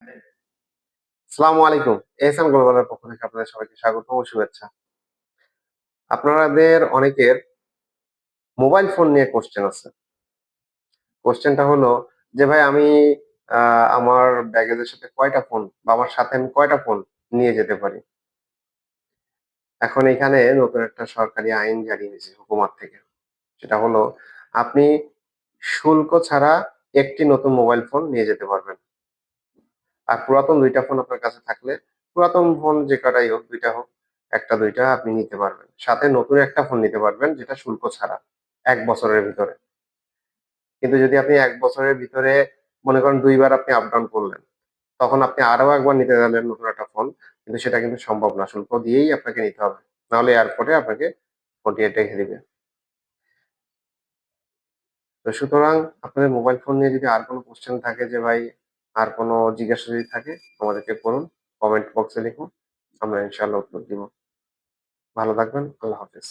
আসসালামু আলাইকুম এহসান গ্লোবালের পক্ষ থেকে আপনাদের সবাইকে স্বাগত ও শুভেচ্ছা। আপনাদের অনেকের মোবাইল ফোন নিয়ে কোশ্চেন আছে। কোশ্চেনটা হলো যে, ভাই, আমি আমার ব্যাগেজের সাথে কয়টা ফোন বা আমার সাথে আমি কয়টা ফোন নিয়ে যেতে পারি? এখন এখানে নতুন একটা সরকারি আইন জারি হয়েছে হুকুমাত থেকে। সেটা হলো, আপনি শুল্ক ছাড়া একটি নতুন মোবাইল ফোন নিয়ে যেতে পারবেন। আর পুরাতন দুইটা ফোন আপনার কাছে থাকলে, পুরাতন ফোন যে কটাই হোক, দুইটা হোক, একটা, দুইটা আপনি নিতে পারবেন। সাথে নতুন একটা ফোন নিতে পারবেন, যেটা শুল্ক ছাড়া, এক বছরের ভিতরে। কিন্তু যদি আপনি এক বছরের ভিতরে, মনে করেন দুইবার আপনি আপ ডাউন করলেন, তখন আপনি আরও একবার নিতে গেলেন নতুন একটা ফোন কিন্তু সেটা কিন্তু সম্ভব না। শুল্ক দিয়েই আপনাকে নিতে হবে। নাহলে এয়ারপোর্টে আপনাকে ফোনটি রেখে দিবে। তো সুতরাং আপনাদের মোবাইল ফোন নিয়ে যদি আর কোনো কোশ্চেন থাকে যে, ভাই আর কোনো জিজ্ঞাসা যদি থাকে, আমাদেরকে করুন কমেন্ট বক্সে লিখুন, আমরা ইনশাআল্লাহ উত্তর দিব। ভালো থাকবেন, আল্লাহ হাফেজ।